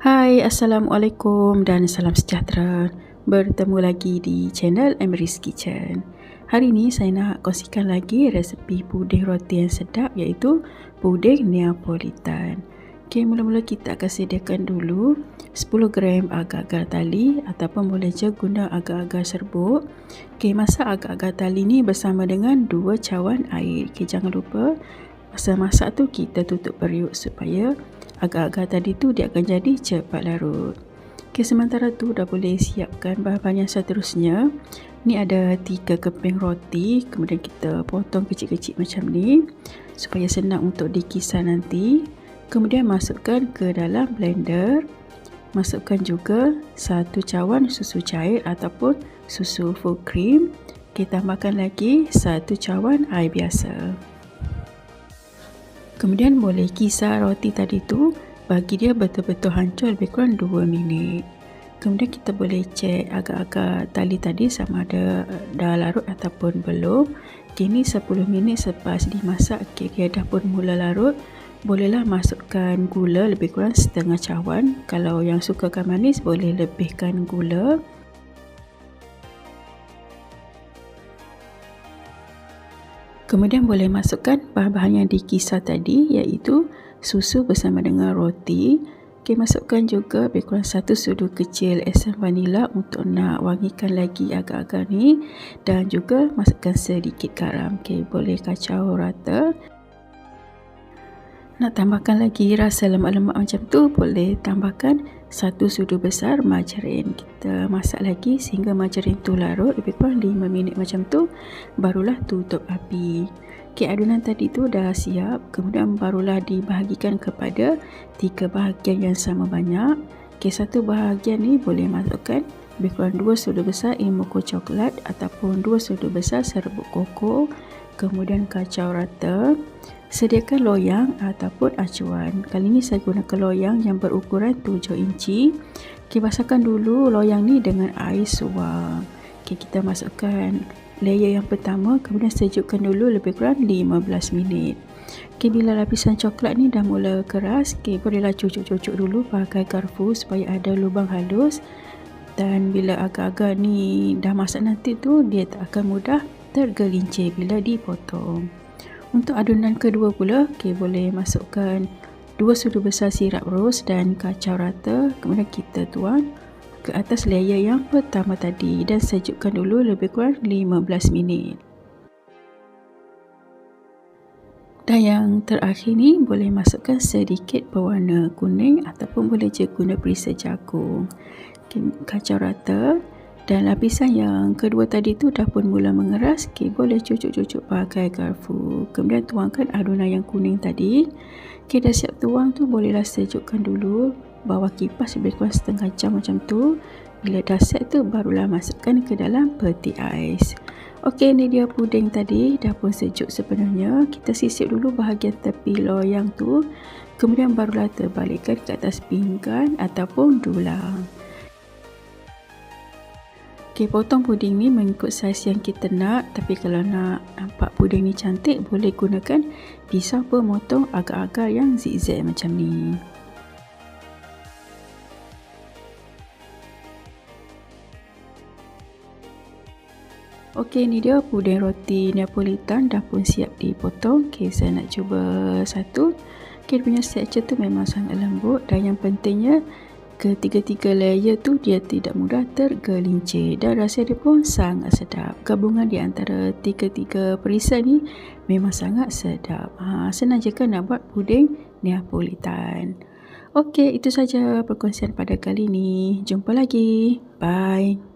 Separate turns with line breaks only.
Hai, Assalamualaikum dan salam sejahtera. Bertemu lagi di channel Emery's Kitchen. Hari ini saya nak kongsikan lagi resepi puding roti yang sedap iaitu puding Neapolitan. Okay, mula-mula kita akan sediakan dulu 10 gram agar-agar tali ataupun boleh je guna agar-agar serbuk. Okay, masak agar-agar tali ni bersama dengan 2 cawan air. Okay, jangan lupa masa masak tu kita tutup periuk supaya agar-agar tadi tu dia akan jadi cepat larut. Okay, sementara tu dah boleh siapkan bahan-bahan yang seterusnya. Ni ada tiga keping roti, kemudian kita potong kecil-kecil macam ni supaya senang untuk dikisar nanti. Kemudian masukkan ke dalam blender. Masukkan juga satu cawan susu cair ataupun susu full cream. Kita tambahkan lagi satu cawan air biasa. Kemudian boleh kisar roti tadi tu bagi dia betul-betul hancur lebih kurang 2 minit. Kemudian kita boleh cek agak-agak tali tadi sama ada eh, dah larut ataupun belum. Kini 10 minit selepas dimasak, okay, dia dah pun mula larut. Bolehlah masukkan gula lebih kurang setengah cawan. Kalau yang sukakan manis boleh lebihkan gula. Kemudian boleh masukkan bahan-bahan yang dikisar tadi iaitu susu bersama dengan roti. Okay, masukkan juga lebih kurang satu sudu kecil esen vanila untuk nak wangikan lagi agak-agak ni dan juga masukkan sedikit garam. Okay, boleh kacau rata. Nak tambahkan lagi rasa lemak-lemak macam tu, boleh tambahkan satu sudu besar margarin. Kita masak lagi sehingga margarin tu larut lebih kurang 5 minit macam tu, barulah tutup api. Okay, adunan tadi tu dah siap, kemudian barulah dibahagikan kepada tiga bahagian yang sama banyak. Okay, satu bahagian ni boleh masukkan lebih kurang 2 sudu besar imoko coklat ataupun 2 sudu besar serbuk koko, kemudian kacau rata. Sediakan loyang ataupun acuan. Kali ini saya gunakan loyang yang berukuran 7 inci. Okay, basahkan dulu loyang ni dengan air suam. Okay, kita masukkan layer yang pertama, kemudian sejukkan dulu lebih kurang 15 minit. Okay, bila lapisan coklat ni dah mula keras, okay, bolehlah cucuk-cucuk dulu pakai garpu supaya ada lubang halus. Dan bila agak-agak ni dah masak nanti tu, dia tak akan mudah tergelincir bila dipotong. Untuk adunan kedua pula, okay, boleh masukkan dua sudu besar sirap ros dan kacau rata. Kemudian kita tuang ke atas layer yang pertama tadi dan sejukkan dulu lebih kurang 15 minit. Dan yang terakhir ni boleh masukkan sedikit pewarna kuning ataupun boleh je guna perisa jagung. Kacau rata. Dan lapisan yang kedua tadi tu dah pun mula mengeras. Okay, boleh cucuk-cucuk pakai garpu. Kemudian tuangkan adunan yang kuning tadi. Okay, dah siap tuang tu bolehlah sejukkan dulu. Bawah kipas lebih kurang setengah jam macam tu. Bila dah set tu barulah masukkan ke dalam peti ais. Okey, ni dia puding tadi. Dah pun sejuk sepenuhnya. Kita sisip dulu bahagian tepi loyang tu. Kemudian barulah terbalikkan ke atas pinggan ataupun dulang. Okay, potong puding ni mengikut saiz yang kita nak. Tapi kalau nak nampak puding ni cantik, boleh gunakan pisau pemotong agar-agar yang zigzag macam ni. Okey, ni dia puding roti Neapolitan dah pun siap dipotong. Okey, saya nak cuba satu. Okey, punya texture tu memang sangat lembut dan yang pentingnya ketiga-tiga layer tu dia tidak mudah tergelincir dan rasa dia pun sangat sedap. Gabungan di antara tiga-tiga perisa ni memang sangat sedap. Ha, senang je kan nak buat puding Neapolitan. Okey, itu saja perkongsian pada kali ini. Jumpa lagi. Bye.